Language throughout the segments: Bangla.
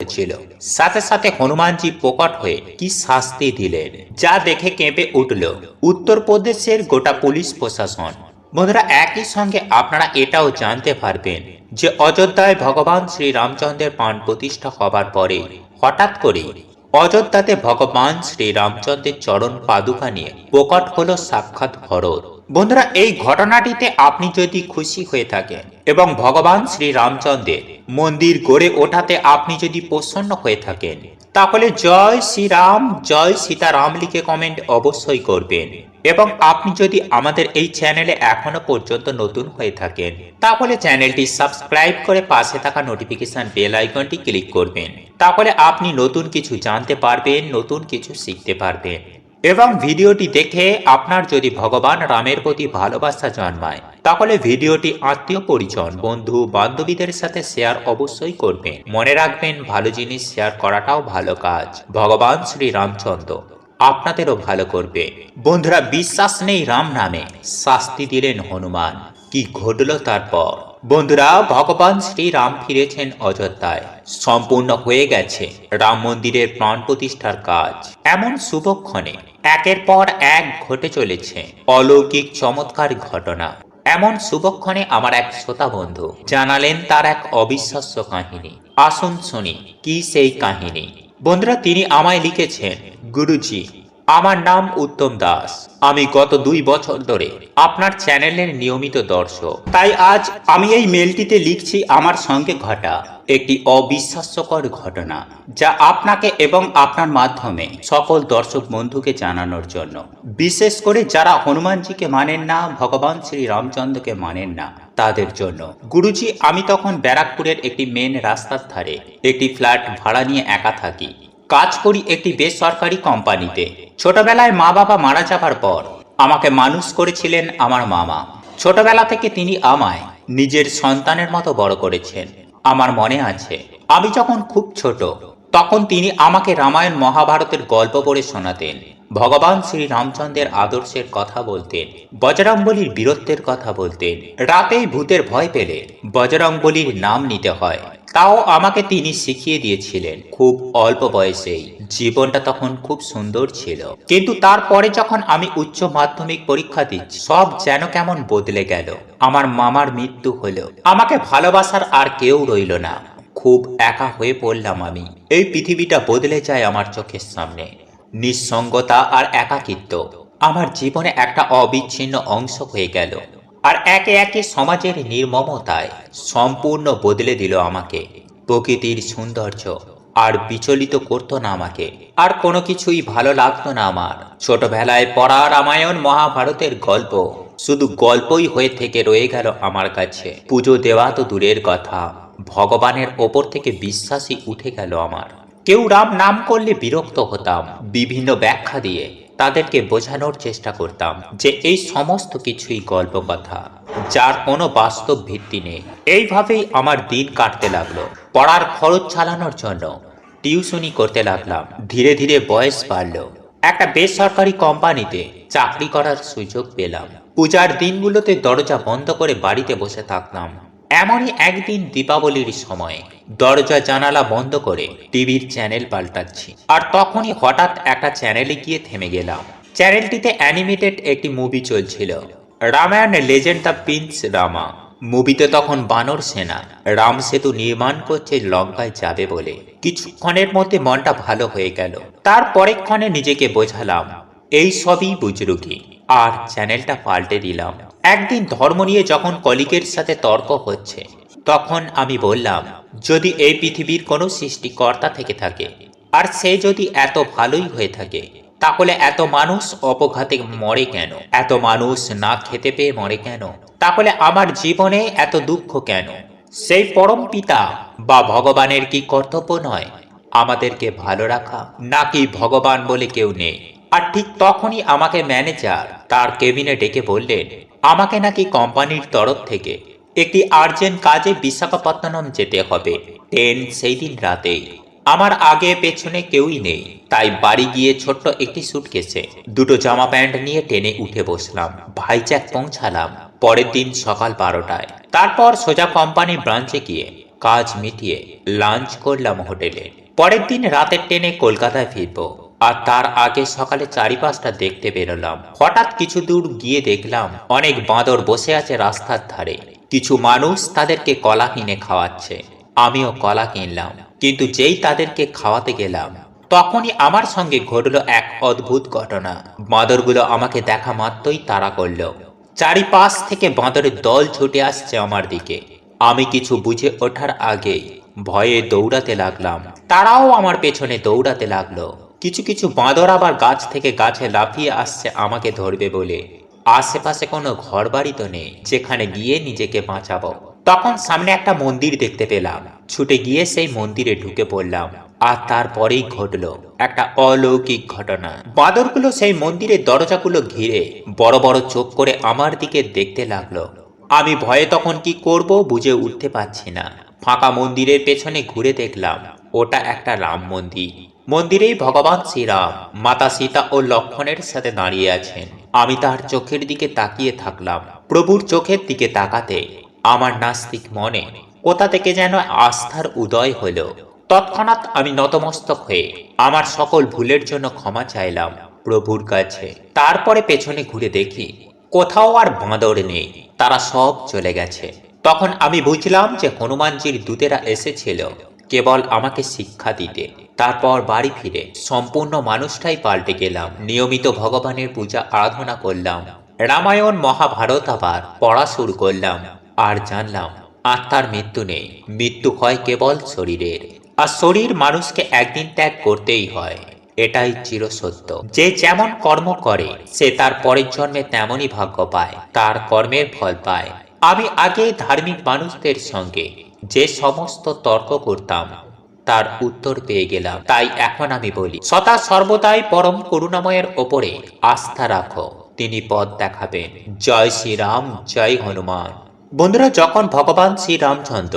ছিল। সাথে সাথে হনুমানজি প্রকট হয়ে কি শাস্তি দিলেন? যা দেখে কেঁপে উঠল। উত্তরপ্রদেশের গোটা পুলিশ প্রশাসন। বন্ধুরা, একই সঙ্গে আপনারা এটাও জানতে পারবেন যে অযোধ্যায় ভগবান শ্রী রামচন্দ্রের প্রাণ প্রতিষ্ঠা হবার পরে হঠাৎ করে অযোধ্যাতে ভগবান শ্রী রামচন্দ্রের চরণ পাদুকা নিয়ে প্রকট হলো সাক্ষাৎ ভরত। বন্ধুরা, এই ঘটনাটিতে আপনি যদি খুশি হয়ে থাকেন এবং ভগবান শ্রী রামচন্দ্রের মন্দির গড়ে ওঠাতে আপনি যদি প্রসন্ন হয়ে থাকেন, তাহলে জয় শ্রীরাম জয় সীতারাম লিখে কমেন্ট অবশ্যই করবেন। এবং আপনি যদি আমাদের এই চ্যানেলে এখনও পর্যন্ত নতুন হয়ে থাকেন, তাহলে চ্যানেলটি সাবস্ক্রাইব করে পাশে থাকা নোটিফিকেশন বেল আইকনটি ক্লিক করবেন। তাহলে আপনি নতুন কিছু জানতে পারবেন, নতুন কিছু শিখতে পারবেন। এবং ভিডিওটি দেখে আপনার যদি ভগবান রামের প্রতি ভালোবাসা জন্মায়, তাহলে ভিডিওটি আত্মীয়, পরিজন, বন্ধু, বান্ধবীদের সাথে শেয়ার অবশ্যই করবেন। মনে রাখবেন, ভালো জিনিস শেয়ার করাটাও ভালো কাজ। ভগবান শ্রী রামচন্দ্র আপনাদেরও ভালো করবে। বন্ধুরা, বিশ্বাস নেই রাম নামে। শাস্তি দিলেন হনুমান। কি ঘটল তারপর? বন্ধুরা, ভগবান শ্রী রাম ফিরেছেন অযোধ্যায়। সম্পূর্ণ হয়ে গেছে রাম মন্দিরের প্রাণ প্রতিষ্ঠার কাজ। এমন শুভক্ষণে একের পর এক ঘটে চলেছে অলৌকিক চমৎকার ঘটনা। এমন শুভক্ষণে আমার এক শ্রোতা বন্ধু জানালেন তার এক অবিশ্বাস্য কাহিনী। আসুন শুনি, কি সেই কাহিনী? বন্ধুরা, তিনি আমায় লিখেছেন, গুরুজি আমার নাম উত্তম দাস। আমি গত দুই বছর ধরে আপনার চ্যানেলের নিয়মিত দর্শক। তাই আজ আমি এই মেলটিতে লিখছি আমার সঙ্গে ঘটা একটি অবিশ্বাস্যকর ঘটনা যা আপনাকে এবং আপনার মাধ্যমে সকল দর্শক বন্ধুকে জানানোর জন্য। বিশেষ করে যারা হনুমানজিকে মানেন না, ভগবান শ্রী রামচন্দ্রকে মানেন না, তাদের জন্য। গুরুজি, আমি তখন ব্যারাকপুরের একটি মেন রাস্তার ধারে একটি ফ্ল্যাট ভাড়া নিয়ে একা থাকি। কাজ করি একটি বেসরকারি কোম্পানিতে। ছোটবেলায় মা বাবা মারা যাবার পর আমাকে মানুষ করেছিলেন আমার মামা। ছোটবেলা থেকে তিনি আমায় নিজের সন্তানের মতো বড় করেছেন। আমার মনে আছে, আমি যখন খুব ছোট, তখন তিনি আমাকে রামায়ণ মহাভারতের গল্প পড়ে শোনাতেন। ভগবান শ্রী রামচন্দ্রের আদর্শের কথা বলতেন, বজরংবলীর বীরত্বের কথা বলতেন। রাতেই ভূতের ভয় পেলে বজরংবলীর নাম নিতে হয়। তাও আমাকে তিনি শিখিয়ে দিয়েছিলেন। খুব অল্প বয়সেই জীবনটা তখন খুব সুন্দর ছিল। কিন্তু তারপরে যখন আমি উচ্চ মাধ্যমিক পরীক্ষা দিচ্ছি, সব যেন কেমন বদলে গেল। আমার মামার মৃত্যু হলো। আমাকে ভালোবাসার আর কেউ রইল না। খুব একা হয়ে পড়লাম আমি। এই পৃথিবীটা বদলে যায় আমার চোখের সামনে। নিঃসঙ্গতা আর একাকিত্ব। আমার জীবনে একটা অবিচ্ছিন্ন অংশ হয়ে গেল। আর একে একে সমাজের নির্মমতায় সম্পূর্ণ বদলে দিল আমাকে। প্রকৃতির সৌন্দর্য আর বিচলিত করতো না আমাকে। আর কোনো কিছুই ভালো লাগতো না আমার। ছোটবেলায় পড়া রামায়ণ মহাভারতের গল্প শুধু গল্পই হয়ে থেকে রয়ে গেল আমার কাছে। পুজো দেওয়া তো দূরের কথা। ভগবানের ওপর থেকে বিশ্বাসই উঠে গেল আমার। কেউ রাম নাম করলে বিরক্ত হতাম। বিভিন্ন ব্যাখ্যা দিয়ে তাদেরকে বোঝানোর চেষ্টা করতাম যে এই সমস্ত কিছুই গল্প কথা যার কোনো বাস্তব ভিত্তি নেই। এইভাবেই আমার দিন কাটতে লাগল। পড়ার খরচ চালানোর জন্য টিউশনি করতে লাগলাম। ধীরে ধীরে বয়স বাড়লো। একটা বেসরকারি কোম্পানিতে চাকরি করার সুযোগ পেলাম। পূজার দিনগুলোতে দরজা বন্ধ করে বাড়িতে বসে থাকতাম। এমনই একদিন দীপাবলির সময় দরজা জানালা বন্ধ করে টিভির চ্যানেল পাল্টাচ্ছি। আর তখনই হঠাৎ একটা চ্যানেলে গিয়ে থেমে গেলাম। চ্যানেলটিতে অ্যানিমেটেড একটি মুভি চলছিল। Ramayana legend the prince Rama. মুভিতে তখন বানর সেনা, রাম সেতু নির্মাণ করছে, লঙ্কায় যাবে বলে। কিছুক্ষণের মধ্যে মনটা ভালো হয়ে গেল। তারপরেক্ষণে নিজেকে বোঝালাম এই সবই বুজরুকি আর চ্যানেলটা পাল্টে দিলাম। একদিন ধর্ম নিয়ে যখন কলিগের সাথে তর্ক হচ্ছে, তখন আমি বললাম, যদি এই পৃথিবীর কোনো সৃষ্টিকর্তা থেকে থাকে, আর সে যদি এত ভালোই হয়ে থাকে, তাহলে এত মানুষ অপঘাতে মরে কেন? এত মানুষ না খেতে পেয়ে মরে কেন? তাহলে আমার জীবনে এত দুঃখ কেন? সেই পরম পিতা বা ভগবানের কি কর্তব্য নয়? আমাদেরকে ভালো রাখা? নাকি ভগবান বলে কেউ নেই? আর ঠিক তখনই আমাকে ম্যানেজার তার কেবিনে ডেকে বললেন, আমাকে নাকি কোম্পানির তরফ থেকে একটি আর্জেন্ট কাজে বিশাখাপত্তনম যেতে হবে। ট্রেন সেই দিন রাতেই আমার আগে পেছনে কেউই নেই, তাই বাড়ি গিয়ে ছোট্ট একটি সুটকেসে দুটো জামা প্যান্ট নিয়ে টেনে উঠে বসলাম। ভাইজ্যাক পৌঁছালাম পরের দিন সকাল বারোটায়। তারপর সোজা কোম্পানি ব্রাঞ্চে গিয়ে কাজ মিটিয়ে লাঞ্চ করলাম হোটেলে। পরের দিন রাতের ট্রেনে কলকাতায় ফিরবো। আর তার আগে সকালে চারিপাশটা দেখতে বেরোলাম। হঠাৎ কিছু দূর গিয়ে দেখলাম অনেক বাঁদর বসে আছে রাস্তার ধারে। কিছু মানুষ তাদেরকে কলা কিনে খাওয়াচ্ছে। আমিও কলা কিনলাম, কিন্তু যেই তাদেরকে খাওয়াতে গেলাম, তখনই আমার সঙ্গে ঘটলো এক অদ্ভুত ঘটনা। বাঁদরগুলো আমাকে দেখা মাত্রই তাড়া করল। চারিপাশ থেকে বাঁদরের দল ছুটে আসছে আমার দিকে। আমি কিছু বুঝে ওঠার আগেই ভয়ে দৌড়াতে লাগলাম। তারাও আমার পেছনে দৌড়াতে লাগল। কিছু কিছু বাঁদর আবার গাছ থেকে গাছে লাফিয়ে আসছে আমাকে ধরবে বলে। আশেপাশে কোনো ঘর বাড়ি তো নেই, যেখানে গিয়ে নিজেকে বাঁচাবো। তখন সামনে একটা মন্দির দেখতে পেলাম। ছুটে গিয়ে সেই মন্দিরে ঢুকে পড়লাম, আর তারপরেই ঘটলো একটা অলৌকিক ঘটনা। বাঁদরগুলো সেই মন্দিরের দরজাগুলো ঘিরে বড় বড় চোখ করে আমার দিকে দেখতে লাগল। আমি ভয়ে তখন কি করব বুঝে উঠতে পারছি না। ফাঁকা মন্দিরের পেছনে ঘুরে দেখলাম, ওটা একটা রাম মন্দির। মন্দিরেই ভগবান শ্রীরাম, মাতা সীতা ও লক্ষণের সাথে দাঁড়িয়ে আছেন। আমি তার চোখের দিকে তাকিয়ে থাকলাম। প্রভুর চোখের দিকে তাকাতে আমার নাস্তিক মনে কোথা থেকে যেন আস্থার উদয় হলো তৎক্ষণাৎ আমি নতমস্তক হয়ে আমার সকল ভুলের জন্য ক্ষমা চাইলাম প্রভুর কাছে। তারপরে পেছনে ঘুরে দেখি কোথাও আর বাঁদর নেই, তারা সব চলে গেছে। তখন আমি বুঝলাম যে হনুমানজির দূতেরা এসেছিল, কেবল আমাকে শিক্ষা দিতে। তারপর বাড়ি ফিরে সম্পূর্ণ মানুষটাই পাল্টে গেলাম। নিয়মিত ভগবানের পূজা, আরাধনা করলাম। রামায়ণ, মহাভারত আবার পড়া শুরু করলাম। আর জানলাম, আত্মার মৃত্যু নেই। মৃত্যু হয় কেবল শরীরের। আর শরীর মানুষকে একদিন ত্যাগ করতেই হয়। এটাই চিরসত্য। যে যেমন কর্ম করে, সে তার পরের জন্মে তেমনই ভাগ্য পায়। তার কর্মের ফল পায়। আমি আগে ধার্মিক মানুষদের সঙ্গে যে সমস্ত তর্ক করতাম তার উত্তর পেয়ে গেলাম। তাই এখন আমি বলি, সদা সর্বদাই পরম করুণাময়ের ওপরে আস্থা রাখো। তিনি পথ দেখাবেন। জয় শ্রীরাম, জয় হনুমান। বন্ধুরা, যখন ভগবান শ্রীরামচন্দ্র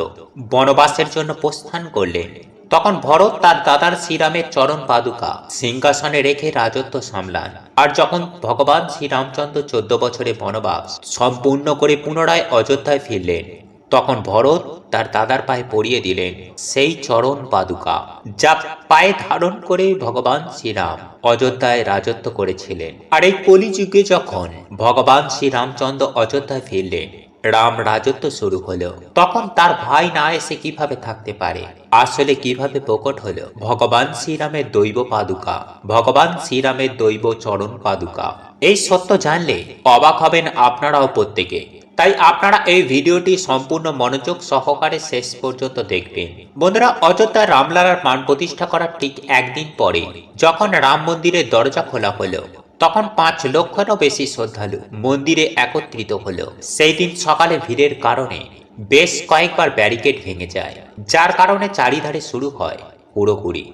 বনবাসের জন্য প্রস্থান করলেন, তখন ভরত তার দাদার শ্রীরামের চরণ পাদুকা সিংহাসনে রেখে রাজত্ব সামলান। আর যখন ভগবান শ্রীরামচন্দ্র চোদ্দ বছরে বনবাস সম্পূর্ণ করে পুনরায় অযোধ্যায় ফিরলেন তখন ভরত তার দাদার পায়ে পরিয়ে দিলেন, সেই চরণ পাদুকা, যা পায়ে ধারণ করে ভগবান শ্রীরাম অযোধ্যায় রাজত্ব করেছিলেন। আর এই কলিযুগে যখন ভগবান শ্রীরামচন্দ্র অযোধ্যায় ফিরলেন, রাম রাজত্ব শুরু হলো। তখন তার ভাই না এসে কীভাবে থাকতে পারে? আসলে কীভাবে প্রকট হলো? ভগবান শ্রীরামের দৈব পাদুকা, ভগবান শ্রীরামের দৈব চরণ পাদুকা। এই সত্য জানলে অবাক হবেন আপনারাও প্রত্যেকে। তাই আপনারা এই ভিডিওটি সম্পূর্ণ মনোযোগ সহকারে শেষ পর্যন্ত দেখবেন। বন্ধুরা, অযোধ্যা রামলালার মান প্রতিষ্ঠা করার ঠিক একদিন পরে যখন রাম মন্দিরের দরজা খোলা হলো, তখন পাঁচ লক্ষেরও বেশি শ্রদ্ধালু মন্দিরে একত্রিত হলো। সেই দিন সকালে ভিড়ের কারণে বেশ কয়েকবার ব্যারিকেড ভেঙে যায়, যার কারণে চারিধারে শুরু হয় পুরোপুরি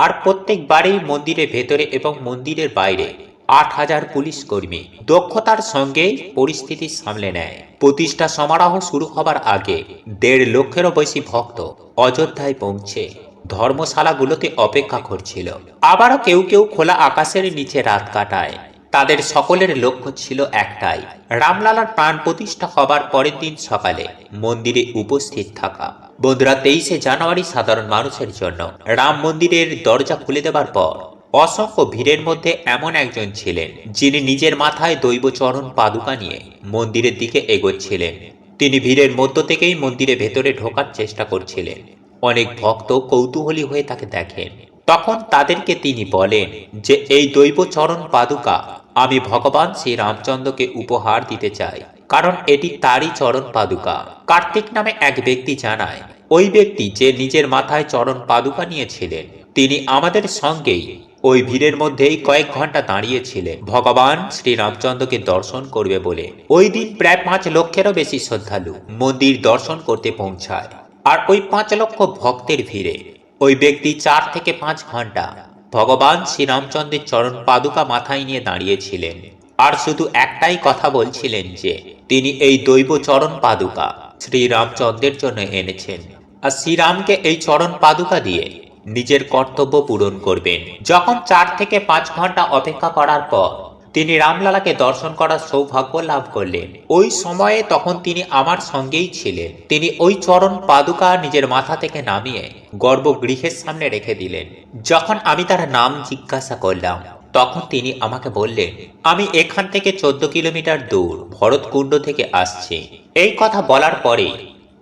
আর প্রত্যেকবারেই মন্দিরের ভেতরে এবং মন্দিরের বাইরে আট হাজার পুলিশ কর্মী দক্ষতার সঙ্গে পরিস্থিতি সামলে নেয়। প্রতিষ্ঠা সমারোহ শুরু হবার আগে দেড় লক্ষেরও বেশি ভক্ত অযোধ্যায় পৌঁছে ধর্মশালাগুলোতে অপেক্ষা করছিল। আবারও কেউ কেউ খোলা আকাশের নিচে রাত কাটায়। তাদের সকলের লক্ষ্য ছিল একটাই, রামলালার প্রাণ প্রতিষ্ঠা হবার পরের দিন সকালে মন্দিরে উপস্থিত থাকা। বন্ধুরা, তেইশে জানুয়ারি সাধারণ মানুষের জন্য রাম মন্দিরের দরজা খুলে দেবার পর অসংখ্য ভিড়ের মধ্যে এমন একজন ছিলেন, যিনি নিজের মাথায় দৈব চরণ পাদুকা নিয়ে মন্দিরের দিকে এগোচ্ছিলেন। তিনি ভিড়ের মধ্য থেকেই মন্দিরে ভেতরে ঢোকার চেষ্টা করছিলেন। অনেক ভক্ত কৌতূহলী হয়ে তাকে দেখেন। তখন তাদেরকে তিনি বলেন যে, এই দৈব চরণ পাদুকা আমি ভগবান শ্রী রামচন্দ্রকে উপহার দিতে চাই, কারণ এটি তারই চরণ পাদুকা। কার্তিক নামে এক ব্যক্তি জানায়, ওই ব্যক্তি যে নিজের মাথায় চরণ পাদুকা নিয়েছিলেন, তিনি আমাদের সঙ্গেই ওই ভিড়ের মধ্যেই কয়েক ঘণ্টা দাঁড়িয়েছিলেন। ভগবান শ্রীরামচন্দ্রকে দর্শন করবে বলে। ওই দিন প্রায় পাঁচ লক্ষেরও বেশি শ্রদ্ধালু মন্দির দর্শন করতে পৌঁছায়। আর ওই পাঁচ লক্ষ ভক্তের ভিড়ে। ওই ব্যক্তি চার থেকে পাঁচ ঘণ্টা ভগবান শ্রীরামচন্দ্রের চরণ পাদুকা মাথায় নিয়ে দাঁড়িয়েছিলেন। আর শুধু একটাই কথা বলছিলেন যে, তিনি এই দৈব চরণ পাদুকা শ্রীরামচন্দ্রের জন্য এনেছেন। আর শ্রীরামকে এই চরণ পাদুকা দিয়ে নিজের কর্তব্য পূরণ করবেন। যখন চার থেকে পাঁচ ঘণ্টা অপেক্ষা করার পর তিনি রামলালাকে দর্শন করার সৌভাগ্য লাভ করলেন। ওই সময়ে তখন তিনি আমার সঙ্গেই ছিলেন। তিনি ওই চরণ পাদুকা নিজের মাথা থেকে নামিয়ে গর্ভগৃহের সামনে রেখে দিলেন। যখন আমি তার নাম জিজ্ঞাসা করলাম, তখন তিনি আমাকে বললেন, আমি এখান থেকে চোদ্দ কিলোমিটার দূর, ভরতকুণ্ড থেকে আসছি। এই কথা বলার পরে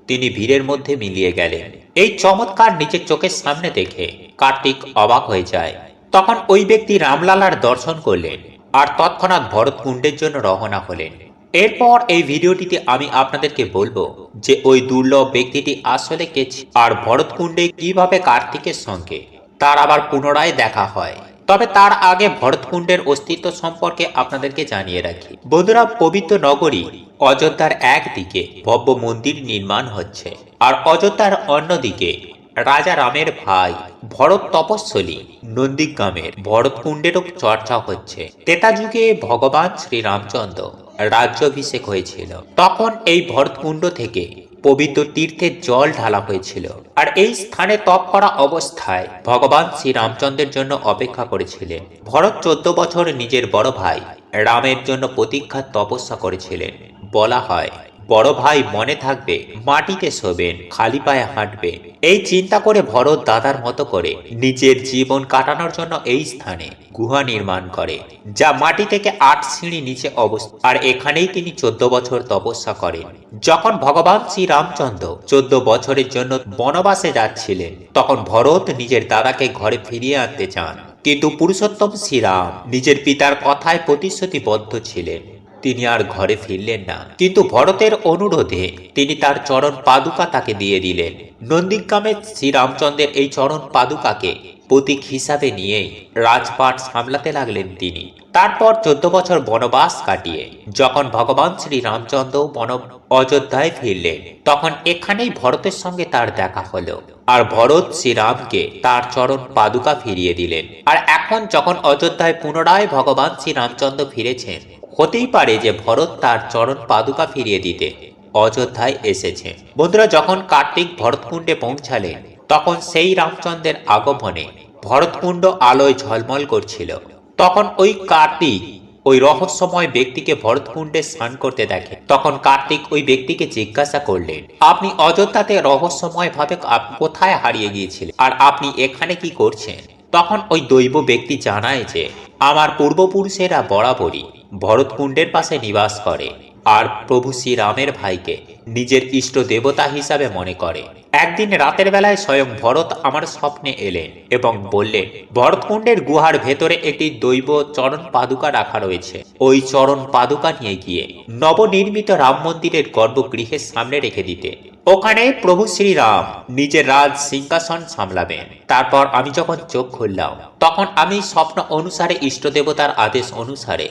তিনি ভিড়ের মধ্যে মিলিয়ে গেলেন। এই চমৎকার নিজের চোখের সামনে দেখে কার্তিক অবাক হয়ে যায়। তখন ওই ব্যক্তি রামলালার দর্শন করলেন আর তৎক্ষণাৎ ভরতকুণ্ডের জন্য রওনা হলেন। এরপর এই ভিডিওটিতে আমি আপনাদেরকে বলব যে ওই দুর্লভ ব্যক্তিটি আসলে কে আর ভরতকুণ্ডে কীভাবে কার্তিকের সঙ্গে তার আবার পুনরায় দেখা হয়। তবে তার আগে ভরতকুণ্ডের অস্তিত্ব সম্পর্কে আপনাদেরকে জানিয়ে রাখি। বন্ধুরা, পবিত্র নগরী অযোধ্যার একদিকে ভব্য মন্দির নির্মাণ হচ্ছে আর অযোধ্যার অন্যদিকে রাজা রামের ভাই ভরত তপস্বলী নন্দীগ্রামের ভরতকুণ্ডেরও চর্চা হচ্ছে। তেতা যুগে ভগবান শ্রীরামচন্দ্র রাজ্যাভিষেক হয়েছিল। তখন এই ভরতকুণ্ড থেকে পবিত্র তীর্থে জল ঢালা হয়েছিল। আর এই স্থানে তপ করা অবস্থায় ভগবান শ্রীরামচন্দ্রের জন্য অপেক্ষা করেছিলেন। ভরত চোদ্দ বছর নিজের বড় ভাই রামের জন্য প্রতীক্ষার তপস্যা করেছিলেন। বলা হয় বড় ভাই মনে থাকবে, মাটিতে শোবেন, খালি পায়ে হাঁটবেন। এই চিন্তা করে ভরত দাদার মতো করে নিজের জীবন কাটানোর জন্য এই স্থানে গুহা নির্মাণ করে, যা মাটি থেকে আট সিঁড়ি নিচে অবস্থিত আর এখানেই তিনি চোদ্দ বছর তপস্যা করেন। যখন ভগবান শ্রী রামচন্দ্র চোদ্দ বছরের জন্য বনবাসে যাচ্ছিলেন, তখন ভরত নিজের দাদাকে ঘরে ফিরিয়ে আনতে চান। কিন্তু পুরুষোত্তম শ্রীরাম নিজের পিতার কথায় প্রতিশ্রুতিবদ্ধ ছিলেন। তিনি আর ঘরে ফিরলেন না। কিন্তু ভরতের অনুরোধে তিনি তার চরণ পাদুকা তাকে দিয়ে দিলেন। নন্দীগ্রামে শ্রীরামচন্দ্রের এই চরণ পাদুকাকে প্রতীক হিসাবে নিয়েই রাজপাট সামলাতে লাগলেন তিনি। তারপর চোদ্দ বছর বনবাস কাটিয়ে যখন ভগবান শ্রী রামচন্দ্র বন অযোধ্যায় ফিরলেন, তখন এখানেই ভরতের সঙ্গে তার দেখা হলো। আর ভরত শ্রীরামকে তার চরণ পাদুকা ফিরিয়ে দিলেন। আর এখন যখন অযোধ্যায় পুনরায় ভগবান শ্রীরামচন্দ্র ফিরেছেন হতেই পারে যে ভরত তার চরণ পাদুকা ফিরিয়ে দিতে অযোধ্যায় এসেছে। বন্ধুরা, যখন কার্তিক ভরতকুণ্ডে পৌঁছালেন, তখন সেই রামচন্দ্রের আগমনে ভরতকুণ্ড আলোয় ঝলমল করছিল। তখন ওই কার্তিক ওই রহস্যময় ব্যক্তিকে ভরতকুণ্ডে স্নান করতে দেখে। তখন কার্তিক ওই ব্যক্তিকে জিজ্ঞাসা করলেন, আপনি অযোধ্যাতে রহস্যময় ভাবে কোথায় হারিয়ে গিয়েছিলেন? আর আপনি এখানে কি করছেন? তখন ওই দৈব ব্যক্তি জানায় যে আমার পূর্বপুরুষেরা বরাবরই ভরতকুণ্ডের পাশে নিবাস করে। আর প্রভু শ্রীরামের ভাইকে নিজের ইষ্ট দেবতা হিসাবে মনে করে। একদিন রাতের বেলায় স্বয়ং ভরত আমার স্বপ্নে এলেন এবং বললেন ভরতকুণ্ডের গুহার ভেতরে একটি দৈব চরণ পাদুকা রাখা রয়েছে। ওই চরণ পাদুকা নিয়ে গিয়ে নবনির্মিত রাম মন্দিরের গর্ভগৃহের সামনে রেখে দিতে। ওখানে প্রভু শ্রীরাম নিজের রাজ সিংহাসন সামলাবেন। তারপর আমি যখন চোখ খুললাম, তখন আমি স্বপ্ন অনুসারে ইষ্ট দেবতার আদেশ অনুসারে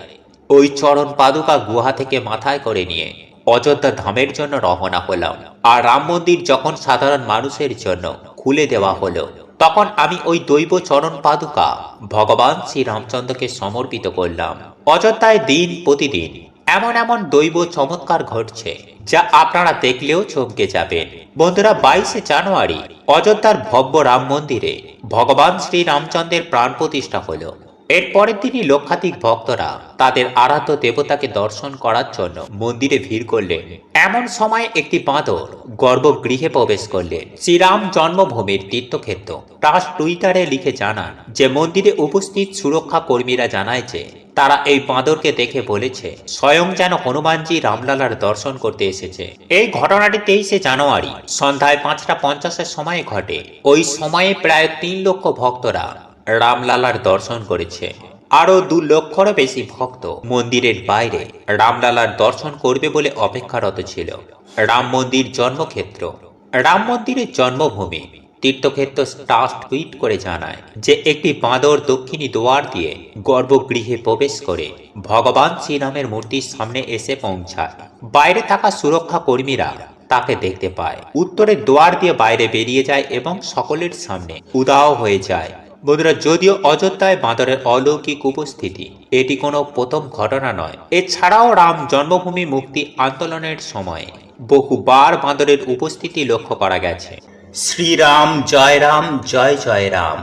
ওই চরণ পাদুকা গুহা থেকে মাথায় করে নিয়ে অযোধ্যা ধামের জন্য রওনা হলাম। আর রাম মন্দির যখন সাধারণ মানুষের জন্য খুলে দেওয়া হলো, তখন আমি ওই দৈব চরণ পাদুকা ভগবান শ্রীরামচন্দ্রকে সমর্পিত করলাম। অযোধ্যায় দিন প্রতিদিন এমন এমন দৈব চমৎকার ঘটছে যা আপনারা দেখলেও চমকে যাবেন। বন্ধুরা, বাইশে জানুয়ারি অযোধ্যার ভব্য রাম মন্দিরে ভগবান শ্রীরামচন্দ্রের প্রাণ প্রতিষ্ঠা হলো। এরপরের দিনই লক্ষাধিক ভক্তরা তাদের আরাধ্য দেবতাকে দর্শন করার জন্য মন্দিরে ভিড় করলেন। এমন সময় একটি বাঁদর গর্ভগৃহে প্রবেশ করলেন। শ্রীরাম জন্মভূমির তীর্থক্ষেত্র। ট্রাস্ট টুইটারে লিখে জানান যে, মন্দিরে উপস্থিত সুরক্ষা কর্মীরা জানায় যে, তারা এই বাঁদরকে দেখে বলেছে, স্বয়ং যেন হনুমানজি রামলালার দর্শন করতে এসেছে। এই ঘটনাটি তেইশে জানুয়ারি সন্ধ্যায় পাঁচটা পঞ্চাশের সময় ঘটে। ওই সময়ে প্রায় তিন লক্ষ ভক্তরা রামলালার দর্শন করেছে। আরও দু লক্ষরও বেশি ভক্ত মন্দিরের বাইরে রামলালার দর্শন করবে বলে অপেক্ষারত ছিল। রাম মন্দির জন্মক্ষেত্র। রাম মন্দিরের জন্মভূমি। তীর্থক্ষেত্র ট্রাস্ট টুইট করে জানায় যে, একটি বাঁদর দক্ষিণী দোয়ার দিয়ে গর্ভগৃহে প্রবেশ করে ভগবান শ্রীরামের মূর্তির সামনে এসে পৌঁছায়। বাইরে থাকা সুরক্ষা কর্মীরা তাকে দেখতে পায়। উত্তরের দোয়ার দিয়ে বাইরে বেরিয়ে যায় এবং সকলের সামনে উদাও হয়ে যায়। বন্ধুরা, যদিও অযোধ্যায় বাঁদরের অলৌকিক উপস্থিতি, এটি কোনো প্রথম ঘটনা নয়। এছাড়াও রাম জন্মভূমি মুক্তি আন্দোলনের সময়ে বহুবার বাঁদরের উপস্থিতি লক্ষ্য করা গেছে। শ্রীরাম, জয় রাম, জয় জয় রাম।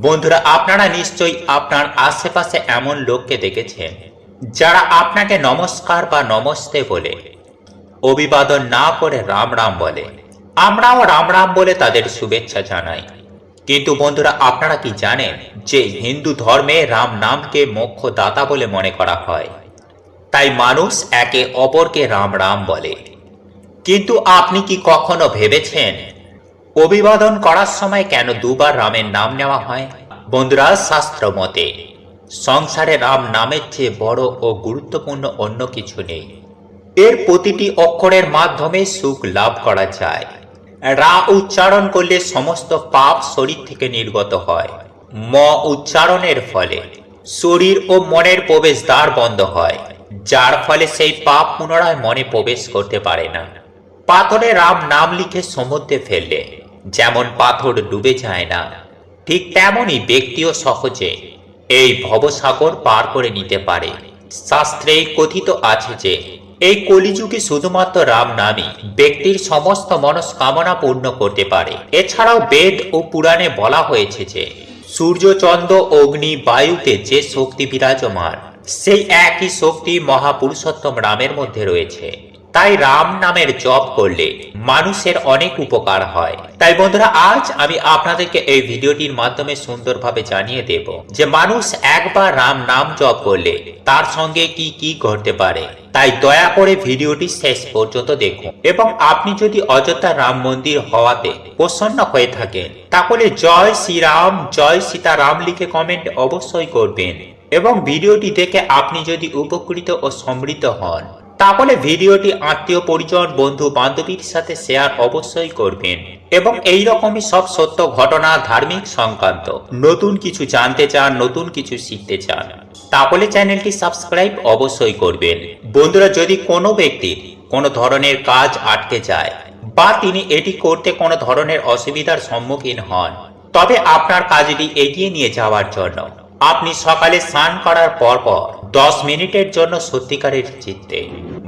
বন্ধুরা, আপনারা নিশ্চয়ই আপনার আশেপাশে এমন লোককে দেখেছেন, যারা আপনাকে নমস্কার বা নমস্তে বলে, অভিবাদন না করে রাম রাম বলে। আমরাও রাম রাম বলে তাদের শুভেচ্ছা জানাই। কিন্তু বন্ধুরা, আপনারা কি জানেন যে হিন্দু ধর্মে রাম নামকে মোক্ষ দাতা বলে মনে করা হয়? তাই মানুষ একে অপরকে রাম রাম বলে। কিন্তু আপনি কি কখনো ভেবেছেন অভিবাদন করার সময় কেন দুবার রামের নাম নেওয়া হয়? বন্ধুরা, শাস্ত্র মতে সংসারে রাম নামের চেয়ে বড় ও গুরুত্বপূর্ণ অন্য কিছু নেই। এর প্রতিটি অক্ষরের মাধ্যমে সুখ লাভ করা যায়। রা উচ্চারণ করলে সমস্ত পাপ শরীর থেকে নির্গত হয়। ম উচ্চারণের ফলে শরীর ও মনের প্রবেশ দ্বার বন্ধ হয়, যার ফলে সেই পাপ পুনরায় মনে প্রবেশ করতে পারে না। পাথরে রাম নাম লিখে সমুদ্রে ফেললে, যেমন পাথর ডুবে যায় না, ঠিক তেমনই ব্যক্তিও সহজে এই ভবসাগর পার করে নিতে পারে। শাস্ত্রে কথিত আছে যে এই কলিযুগে শুধুমাত্র রাম নামই ব্যক্তির সমস্ত মনস্কামনা পূর্ণ করতে পারে। এছাড়াও বেদ ও পুরাণে বলা হয়েছে যে, সূর্য, চন্দ্র, অগ্নি, বায়ুতে যে শক্তি বিরাজমান, সেই একই শক্তি মহাপুরুষোত্তম রামের মধ্যে রয়েছে। তাই রাম নামের জপ করলে মানুষের অনেক উপকার হয়। তাই বন্ধুরা, আজ আমি আপনাদেরকে এই ভিডিওটির মাধ্যমে সুন্দরভাবে জানিয়ে দেব যে মানুষ একবার রাম নাম জপ করলে তার সঙ্গে কি কি ঘটতে পারে। তাই দয়া করে ভিডিওটি শেষ পর্যন্ত দেখুন এবং আপনি যদি অযোধ্যা রাম মন্দির হওয়াতে প্রসন্ন হয়ে থাকেন, তাহলে জয় শ্রীরাম, জয় সীতারাম লিখে কমেন্ট অবশ্যই করবেন এবং ভিডিওটি দেখে আপনি যদি উপকৃত ও সমৃদ্ধ হন তাহলে ভিডিওটি আত্মীয় পরিজন, বন্ধু বান্ধবীর সাথে শেয়ার অবশ্যই করবেন। এবং এই রকমই সব সত্য ঘটনা, ধার্মিক সংক্রান্ত। নতুন কিছু জানতে চান, নতুন কিছু শিখতে চান, তাহলে চ্যানেলটি সাবস্ক্রাইব অবশ্যই করবেন। বন্ধুরা, যদি কোনো ব্যক্তির কোনো ধরনের কাজ আটকে যায় বা তিনি এটি করতে কোনো ধরনের অসুবিধার সম্মুখীন হন, তবে আপনার কাজটি এগিয়ে নিয়ে যাওয়ার জন্য আপনি সকালে স্নান করার পর পর দশ মিনিটের জন্য সত্যিকারের চিত্তে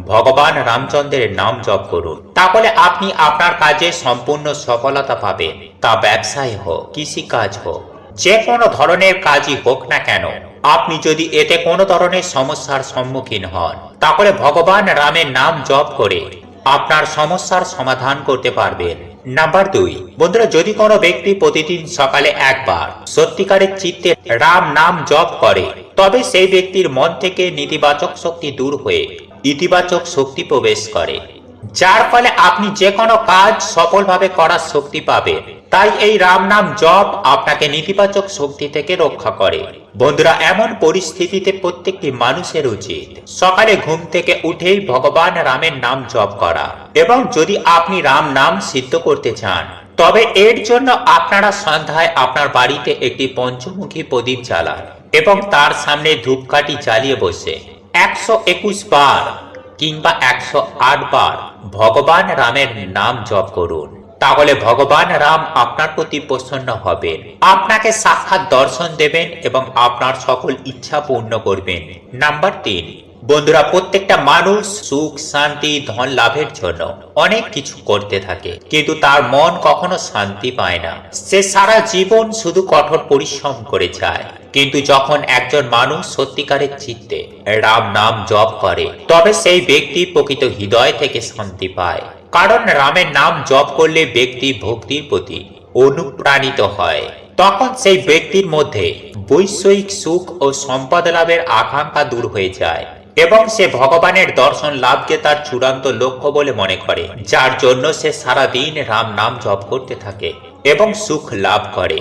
ভগবান রামচন্দ্রের নাম জপ করুন। তাহলে আপনি আপনার কাজে সম্পূর্ণ সফলতা পাবেন। তা ব্যবসায় হোক, কৃষিকাজ হোক, যে কোনো ধরনের কাজই হোক না কেন, আপনি যদি এতে কোনো ধরনের সমস্যার সম্মুখীন হন, তাহলে ভগবান রামের নাম জপ করে আপনার সমস্যার সমাধান করতে পারবেন। নাম্বার দুই, বন্ধুরা, যদি কোনো ব্যক্তি প্রতিদিন সকালে একবার সত্যিকারের চিত্তে রাম নাম জপ করে, তবে সেই ব্যক্তির মন থেকে নেতিবাচক শক্তি দূর হয়ে ইতিবাচক শক্তি প্রবেশ করে। যার ফলে আপনি যে কোনো কাজ সফলভাবে করার শক্তি পাবেন তাই এই রাম নাম জপ আপনাকে নেতিবাচক শক্তি থেকে রক্ষা করে। বন্ধুরা, এমন পরিস্থিতিতে প্রত্যেকটি মানুষের উচিত সকালে ঘুম থেকে উঠেই ভগবান রামের নাম জপ করা। এবং যদি আপনি রাম নাম সিদ্ধ করতে চান, তবে এর জন্য আপনারা সন্ধ্যায় আপনার বাড়িতে একটি পঞ্চমুখী প্রদীপ জ্বালান এবং তার সামনে ধূপকাঠি জ্বালিয়ে বসে। একশো একুশ বার কিংবা একশো আট বার ভগবান রামের নাম জপ করুন। তাহলে ভগবান রাম আপনার প্রতি প্রসন্ন হবেন। আপনাকে সাক্ষাৎ দর্শন দেবেন এবং আপনার সকল ইচ্ছা পূর্ণ করবেন। নাম্বার তিন বন্ধুরা, প্রত্যেকটা মানুষ সুখ, শান্তি, ধন লাভের জন্য অনেক কিছু করতে থাকে, কিন্তু তার মন কখনো শান্তি পায় না। সে সারা জীবন শুধু কঠোর পরিশ্রম করে যায়, কিন্তু যখন একজন মানুষ সত্যিকারের চিত্তে রাম নাম জপ করে, তবে সেই ব্যক্তি প্রকৃত হৃদয় থেকে শান্তি পায়। কারণ রামের নাম জপ করলে ব্যক্তি ভক্তির প্রতি অনুপ্রাণিত হয়। তখন সেই ব্যক্তির মধ্যে বৈষয়িক সুখ ও সম্পদ লাভের আকাঙ্ক্ষা দূর হয়ে যায়। এবং সে ভগবানের দর্শন লাভকে তার চূড়ান্ত লক্ষ্য বলে মনে করে, যার জন্য সে সারা দিন রাম নাম জপ করতে থাকে এবং সুখ লাভ করে।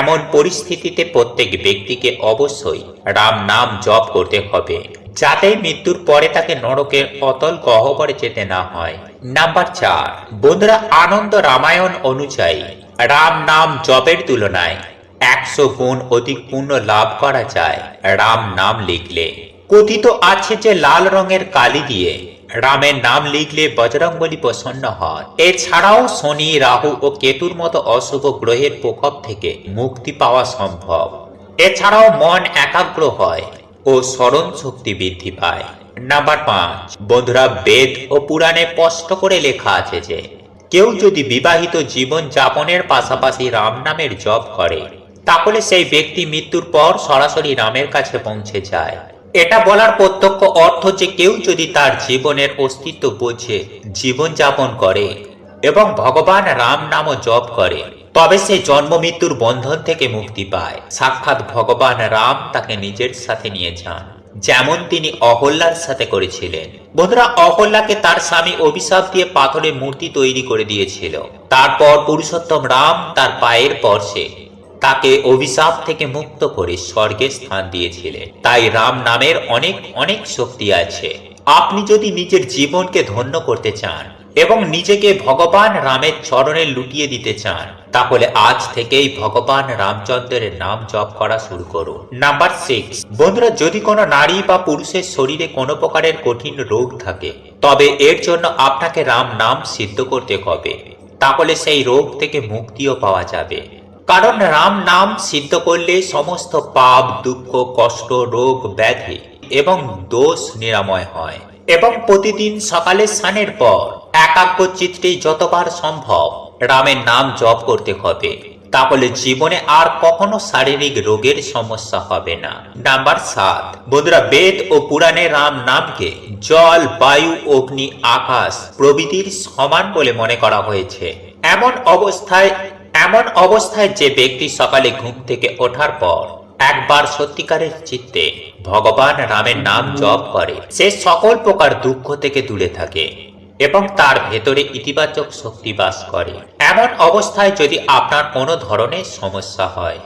এমন পরিস্থিতিতে প্রত্যেক ব্যক্তিকে অবশ্যই রাম নাম জপ করতে হবে, যাতে মৃত্যুর পরে তাকে নরকের অতল গহ্বরে যেতে না হয়। নাম্বার চার, বন্ধুরা, আনন্দ রামায়ণ অনুযায়ী রাম নাম জপের তুলনায় একশো গুণ অধিক পুণ্য লাভ করা যায়। রাম নাম লিখলে কথিত আছে যে লাল রঙের কালি দিয়ে রামের নাম লিখলে বজরংবলী প্রসন্ন হয়। এছাড়াও শনি, রাহু ও কেতুর মতো অশুভ গ্রহের প্রকোপ থেকে মুক্তি পাওয়া সম্ভব। এছাড়াও মন একাগ্র হয় ও স্মরণ শক্তি বৃদ্ধি পায়। নাম্বার পাঁচ, বন্ধুরা বেদ ও পুরাণে স্পষ্ট করে লেখা আছে যে, কেউ যদি বিবাহিত জীবন যাপনের পাশাপাশি রাম নামের জপ করে, তাহলে সেই ব্যক্তি মৃত্যুর পর সরাসরি রামের কাছে পৌঁছে যায়। এটা বলার প্রত্যক্ষ অর্থ যে কেউ যদি তার জীবনের অস্তিত্ব বোঝে, জীবন যাপন করে এবং ভগবান রাম নামও জপ করে, তবে সে জন্ম মৃত্যুর বন্ধন থেকে মুক্তি পায়। সাক্ষাৎ ভগবান রাম তাকে নিজের সাথে নিয়ে যান, যেমন তিনি অহল্যার সাথে করেছিলেন। বন্ধুরা, অহল্যাকে তার স্বামী অভিশাপ দিয়ে পাথরের মূর্তি তৈরি করে দিয়েছিল। তারপর পুরুষোত্তম রাম তার পায়ের পর্শে তাকে অভিশাপ থেকে মুক্ত করে স্বর্গে স্থান দিয়েছিলেন তাই রাম নামের অনেক অনেক শক্তি আছে। আপনি যদি নিজের জীবনকে ধন্য করতে চান এবং নিজেকে ভগবান রামের চরণে লুটিয়ে দিতে চান, তাহলে আজ থেকেই ভগবান রামচন্দ্রের নাম জপ করা শুরু করুন। নাম্বার সিক্স বন্ধুরা, যদি কোনো নারী বা পুরুষের শরীরে কোনো প্রকারের কঠিন রোগ থাকে, তবে এর জন্য আপনাকে রাম নাম সিদ্ধ করতে হবে। তাহলে সেই রোগ থেকে মুক্তিও পাওয়া যাবে। কারণ রাম নাম সিদ্ধ করলে সমস্ত পাপ, দুঃখ, কষ্ট, রোগ, ব্যাধি এবং দোষ নিরাময় হয়। এবং প্রতিদিন সকালে স্নানের পর একাগ্র চিত্রে যতবার সম্ভব রামের নাম জপ করতে হবে। তাহলে জীবনে আর কখনো শারীরিক রোগের সমস্যা হবে না। নাম্বার সাত। বন্ধুরা, বেদ ও পুরাণে রাম নামকে জল, বায়ু, অগ্নি, আকাশ প্রভৃতির সমান বলে মনে করা হয়েছে। এমন অবস্থায় এমন অবস্থায় যে ব্যক্তি সকালে ঘুম থেকে ওঠার পর একবার সত্যিকারের চিত্তে ভগবান রামের নাম জপ করে, সে সকল প্রকার দুঃখ থেকে দূরে থাকে এবং তার ভেতরে ইতিবাচক শক্তি বাস করে। এমন অবস্থায় যদি আপনার কোনো ধরনের সমস্যা হয়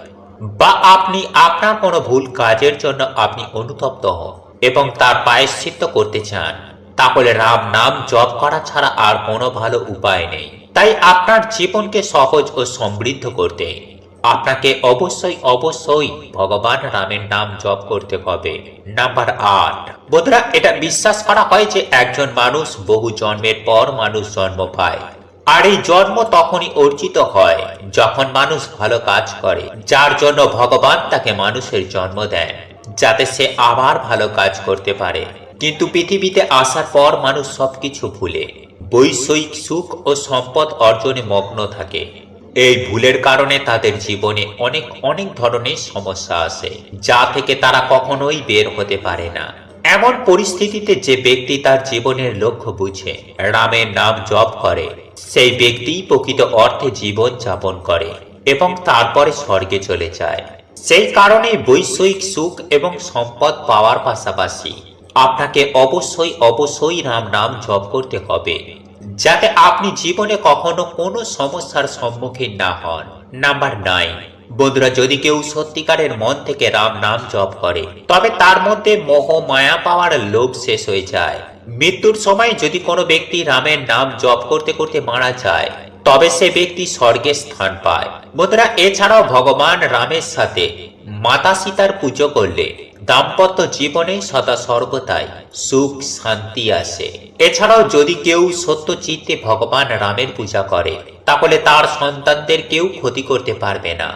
বা আপনি আপনার কোনো ভুল কাজের জন্য আপনি অনুতপ্ত হন এবং তার পায়শ্চিত্ত করতে চান, তাহলে রাম নাম জপ করা ছাড়া আর কোনো ভালো উপায় নেই। তাই আপনার জীবনকে সহজ ও সমৃদ্ধ করতে আপনাকে অবশ্যই অবশ্যই ভগবান রামের নাম জপ করতে হবে। নাম্বার আট। বন্ধুরা, এটা বিশ্বাস করা হয় যে একজন মানুষ বহু জন্মের পর মানুষ জন্ম পায়। আর এই জন্ম তখনই অর্জিত হয় যখন মানুষ ভালো কাজ করে, যার জন্য ভগবান তাকে মানুষের জন্ম দেন, যাতে সে আবার ভালো কাজ করতে পারে। কিন্তু পৃথিবীতে আসার পর মানুষ সবকিছু ভুলে বৈষয়িক সুখ ও সম্পদ অর্জনে মগ্ন থাকে। এই ভুলের কারণে তাদের জীবনে অনেক অনেক ধরনের সমস্যা আসে যা থেকে তারা কখনোই বের হতে পারে না। এমন পরিস্থিতিতে যে ব্যক্তি তার জীবনের লক্ষ্য বুঝে, রামের নাম জপ করে, সেই ব্যক্তি প্রকৃত অর্থে জীবন যাপন করে এবং তারপরে স্বর্গে চলে যায়। সেই কারণে বৈষয়িক সুখ এবং সম্পদ পাওয়ার পাশাপাশি আপনাকে অবশ্যই অবশ্যই রাম নাম জপ করতে হবে, যাতে আপনি জীবনে কখনো কোনো সমস্যার সম্মুখীন না হন। Number nine. বন্ধুরা, যদি কেউ সত্যিকারের মন থেকে রাম নাম জপ করে, তবে তার মধ্যে মোহ, মায়া পাওয়ার লোভ শেষ হয়ে যায়। মৃত্যুর সময় যদি কোনো ব্যক্তি রামের নাম জপ করতে করতে মারা যায়, তবে সে ব্যক্তি স্বর্গে স্থান পায়। বন্ধুরা, এছাড়াও ভগবান রামের সাথে মাতা সীতার পুজো করলে দাম্পত্য জীবনে সদা সর্বদাই সুখ, শান্তি আসে। এছাড়াও যদি কেউ সত্য চিত্তে ভগবান রামের পূজা করে, তাহলে তার সন্তানদের কেউ ক্ষতি করতে পারবে না।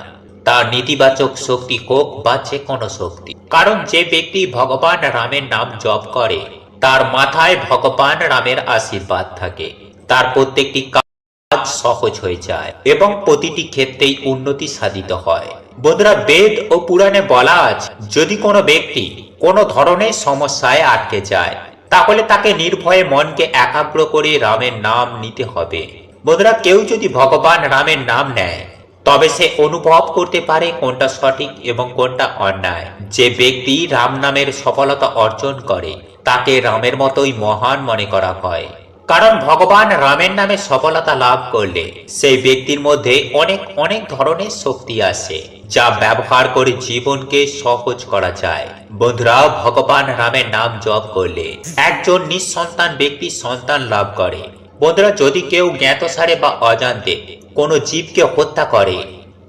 তার নেতিবাচক শক্তি হোক বা যে কোনো শক্তি। কারণ যে ব্যক্তি ভগবান রামের নাম জপ করে, তার মাথায় ভগবান রামের আশীর্বাদ থাকে। তার প্রত্যেকটি কাজ সহজ হয়ে যায় এবং প্রতিটি ক্ষেত্রেই উন্নতি সাধিত হয়। বন্ধুরা বেদ ও পুরাণে বলা আছে, যদি কোনো ব্যক্তি কোনো ধরনের সমস্যায় আটকে যায়, তাহলে তাকে নির্ভয়ে মনকে একাগ্র করে রামের নাম নিতে হবে। বন্ধুরা কেউ যদি ভগবান রামের নাম নেয়, তবে সে অনুভব করতে পারে কোনটা সঠিক এবং কোনটা অন্যায়। যে ব্যক্তি রাম নামের সফলতা অর্জন করে, তাকে রামের মতোই মহান মনে করা হয়। কারণ ভগবান রামের নামে সফলতা লাভ করলে সেই ব্যক্তির মধ্যে অনেক অনেক ধরনের শক্তি আসে, যা ব্যবহার করে জীবনকে সহজ করা যায়। বন্ধুরা, ভগবান রামের নাম জপ করলে একজন নিঃসন্তান ব্যক্তি সন্তান লাভ করে। বন্ধুরা, যদি কেউ জ্ঞাতসারে বা অজান্তে কোনো জীবকে হত্যা করে,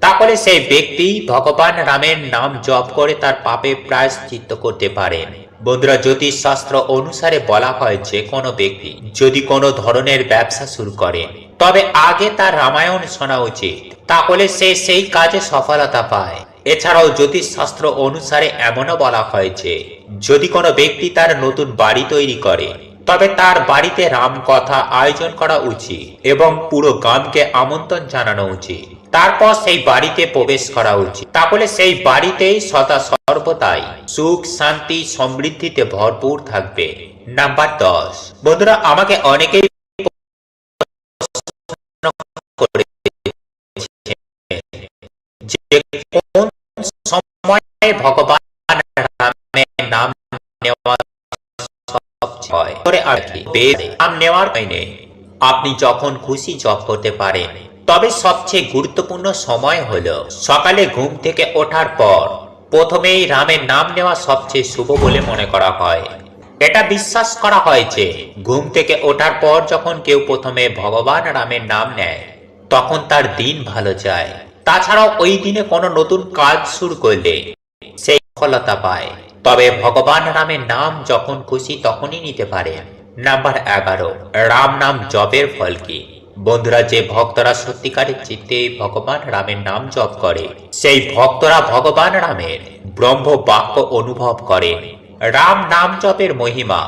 তাহলে সেই ব্যক্তি ভগবান রামের নাম জপ করে তার পাপে প্রায়শ্চিত্ত করতে পারেন। বন্ধুরা জ্যোতিষ শাস্ত্র অনুসারে বলা হয় যে কোনো ব্যক্তি যদি কোনো ধরনের ব্যবসা শুরু করে, তবে আগে তার রামায়ণ শোনা উচিত, তাহলে সে সেই কাজে সফলতা পায়। এছাড়াও জ্যোতিষ শাস্ত্র অনুসারে এমনও বলা হয় যে, যদি কোনো ব্যক্তি তার নতুন বাড়ি তৈরি করে, তবে তার বাড়িতে রাম কথা আয়োজন করা উচিত এবং পুরো গ্রামকে আমন্ত্রণ জানানো উচিত। তারপর সেই বাড়িতে প্রবেশ করা উচিত। তাহলে সেই বাড়িতেই সদা সর্বদাই সুখ, শান্তি, সমৃদ্ধিতে ভরপুর থাকবে। নাম্বার দশ। বন্ধুরা, আমাকে অনেকেই যে কোন সময়ে ভগবান রামের নাম নেওয়া আর কি? নেওয়ার আপনি যখন খুশি জপ করতে পারেন। তবে সবচেয়ে গুরুত্বপূর্ণ সময় হলো সকালে ঘুম থেকে ওঠার পর প্রথমেই রামের নাম নেওয়া সবচেয়ে শুভ বলে মনে করা হয়। এটা বিশ্বাস করা হয় যে ঘুম থেকে ওঠার পর যখন কেউ প্রথমে ভগবান রামের নাম নেয়, তখন তার দিন ভালো যায়। তাছাড়াও ওই দিনে কোনো নতুন কাজ শুরু করলে সেই সফলতা পায়। তবে ভগবান রামের নাম যখন খুশি তখনই নিতে পারে। নাম্বার এগারো, রাম নাম জপের ফল কি? বন্ধুরা, যে ভক্তরা সত্যিকারের চিত্তে ভগবান রামের নাম জপ করে, সেই ভক্তরা ভগবান রামের ব্রহ্ম বাক্য অনুভব করেন রাম নাম জপের মহিমা,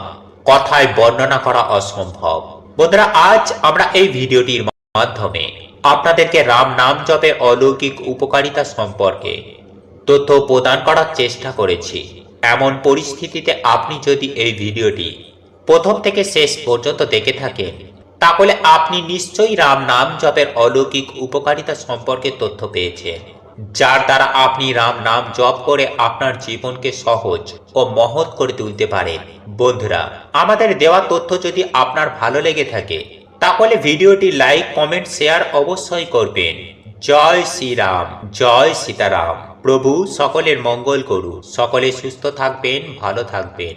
কথায় বর্ণনা করা অসম্ভব। বন্ধুরা, আজ আমরা এই ভিডিওটির মাধ্যমে আপনাদেরকে রাম নাম জপের অলৌকিক উপকারিতা সম্পর্কে তথ্য প্রদান করার চেষ্টা করেছি। এমন পরিস্থিতিতে আপনি যদি এই ভিডিওটি প্রথম থেকে শেষ পর্যন্ত দেখে থাকেন তাহলে আপনি নিশ্চয়ই রাম নাম জপের অলৌকিক উপকারিতা সম্পর্কে তথ্য পেয়েছেন, যার দ্বারা আপনি রাম নাম জপ করে আপনার জীবনকে সহজ ও মহৎ করে তুলতে পারেন। বন্ধুরা, আমাদের দেওয়া তথ্য যদি আপনার ভালো লেগে থাকে, তাহলে ভিডিওটি লাইক, কমেন্ট, শেয়ার অবশ্যই করবেন। জয় শ্রীরাম, জয় সীতারাম। প্রভু সকলের মঙ্গল করু সকলে সুস্থ থাকবেন, ভালো থাকবেন।